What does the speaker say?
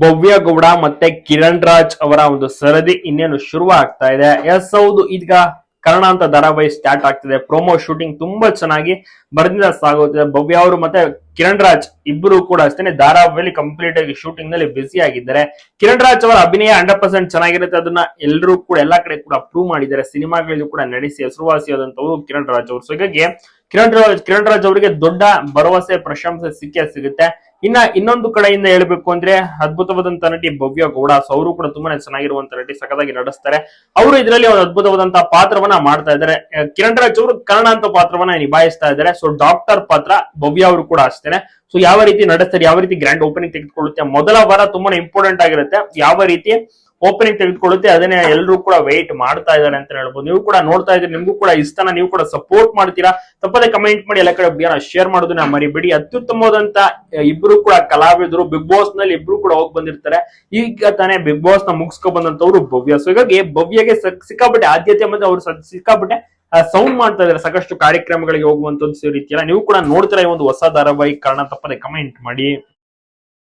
ಭವ್ಯ ಗೌಡ ಮತ್ತೆ ಕಿರಣ್ ರಾಜ್ ಅವರ ಒಂದು ಸರದಿ ಇನ್ನೇನು ಶುರು ಆಗ್ತಾ ಇದೆ. ಎಸ್, ಹೌದು, ಈಗ ಕನ್ನಡ ಅಂತ ಧಾರಾವಾಹಿ ಸ್ಟಾರ್ಟ್ ಆಗ್ತಿದೆ. ಪ್ರೋಮೋ ಶೂಟಿಂಗ್ ತುಂಬಾ ಚೆನ್ನಾಗಿ ಬರೆದಿಂದ ಸಾಗುತ್ತಿದೆ ಭವ್ಯ ಅವರು ಮತ್ತೆ ಕಿರಣ್ ರಾಜ್ ಇಬ್ಬರು ಕೂಡ ಅಷ್ಟೇ ಧಾರಾವಾಹಿಯಲ್ಲಿ ಕಂಪ್ಲೀಟ್ ಆಗಿ ಶೂಟಿಂಗ್ನಲ್ಲಿ ಬ್ಯುಸಿ ಆಗಿದ್ದಾರೆ. ಕಿರಣ್ ರಾಜ್ ಅವರ ಅಭಿನಯ ಹಂಡ್ರೆಡ್ ಪರ್ಸೆಂಟ್ ಚೆನ್ನಾಗಿರುತ್ತೆ. ಅದನ್ನ ಎಲ್ಲರೂ ಕೂಡ, ಎಲ್ಲಾ ಕಡೆ ಕೂಡ ಪ್ರೂವ್ ಮಾಡಿದ್ದಾರೆ. ಸಿನಿಮಾಗಳಲ್ಲಿ ಕೂಡ ನಡೆಸಿ ಹೆಸರುವಾಸಿಯಾದಂತವರು ಕಿರಣ್ ರಾಜ್ ಅವರು. ಸೊ ಹೀಗಾಗಿ ಕಿರಣ್ ರಾಜ್ ಕಿರಣ್ ರಾಜ್ ಅವರಿಗೆ ದೊಡ್ಡ ಭರವಸೆ, ಪ್ರಶಂಸೆ ಸಿಕ್ಕೇ ಸಿಗುತ್ತೆ. ಇನ್ನ ಇನ್ನೊಂದು ಕಡೆಯಿಂದ ಹೇಳ್ಬೇಕು ಅಂದ್ರೆ ಅದ್ಭುತವಾದಂತ ನಟಿ ಭವ್ಯ ಗೌಡ ಅವರು ಕೂಡ ತುಂಬಾನೇ ಚೆನ್ನಾಗಿರುವಂತ ನಟಿ ಸಖತ್ತಾಗಿ ನಡೆಸ್ತಾರೆ ಅವರು ಇದರಲ್ಲಿ ಒಂದು ಅದ್ಭುತವಾದಂತಹ ಪಾತ್ರವನ್ನ ಮಾಡ್ತಾ ಇದ್ದಾರೆ. ಕಿರಣ್ ರಾಜ್ ಅವರು ಕರ್ಣ ಅಂತ ಪಾತ್ರವನ್ನ ನಿಭಾಯಿಸ್ತಾ ಇದ್ದಾರೆ. ಸೊ ಡಾಕ್ಟರ್ ಪಾತ್ರ ಭವ್ಯ ಅವರು ಕೂಡ ಅಷ್ಟೇನೆ. ಸೊ ಯಾವ ರೀತಿ ನಡೆಸ್ತಾರೆ ಯಾವ ರೀತಿ ಗ್ರ್ಯಾಂಡ್ ಓಪನಿಂಗ್ ತೆಗೆದುಕೊಳ್ಳುತ್ತೆ, ಮೊದಲ ವಾರ ತುಂಬಾನೇ ಇಂಪಾರ್ಟೆಂಟ್ ಆಗಿರುತ್ತೆ. ಯಾವ ರೀತಿ ಓಪನಿಂಗ್ ತೆಗೆದುಕೊಳ್ಳುತ್ತೆ, ಅದನ್ನೇ ಎಲ್ಲರೂ ಕೂಡ ವೇಟ್ ಮಾಡ್ತಾ ಇದ್ದಾರೆ ಅಂತ ಹೇಳ್ಬೋದು. ನೀವು ಕೂಡ ನೋಡ್ತಾ ಇದ್ರೆ ನಿಮ್ಗೂ ಕೂಡ ಇಷ್ಟನ ನೀವು ಕೂಡ ಸಪೋರ್ಟ್ ಮಾಡ್ತೀರಾ? ತಪ್ಪದೆ ಕಮೆಂಟ್ ಮಾಡಿ ಎಲ್ಲ ಕಡೆ ಶೇರ್ ಮಾಡೋದನ್ನ ಮರಿಬೇಡಿ. ಅತ್ಯುತ್ತಮವಾದಂತ ಇಬ್ರು ಕೂಡ ಕಲಾವಿದರು ಬಿಗ್ ಬಾಸ್ನಲ್ಲಿ ಇಬ್ರು ಕೂಡ ಹೋಗಿ ಬಂದಿರ್ತಾರೆ. ಈಗ ತಾನೇ ಬಿಗ್ ಬಾಸ್ನ ಮುಗಿಸ್ಕೊ ಬಂದಂತವ್ರು ಭವ್ಯ. ಸೊ ಹೀಗಾಗಿ ಭವ್ಯಗೆ ಸಿಕ್ಕಾಪಟ್ಟೆ ಆದ್ಯತೆ ಮತ್ತೆ ಅವ್ರು ಸಿಕ್ಕಾಪಟ್ಟೆ ಸೌಂಡ್ ಮಾಡ್ತಾ ಇದಾರೆ ಸಾಕಷ್ಟು ಕಾರ್ಯಕ್ರಮಗಳಿಗೆ ಹೋಗುವಂತ ರೀತಿಯಲ್ಲ. ನೀವು ಕೂಡ ನೋಡ್ತೀರಾ ಈ ಒಂದು ಹೊಸ ಧಾರಾವಾಹಿ ಕಾರಣ, ತಪ್ಪದೆ ಕಮೆಂಟ್ ಮಾಡಿ.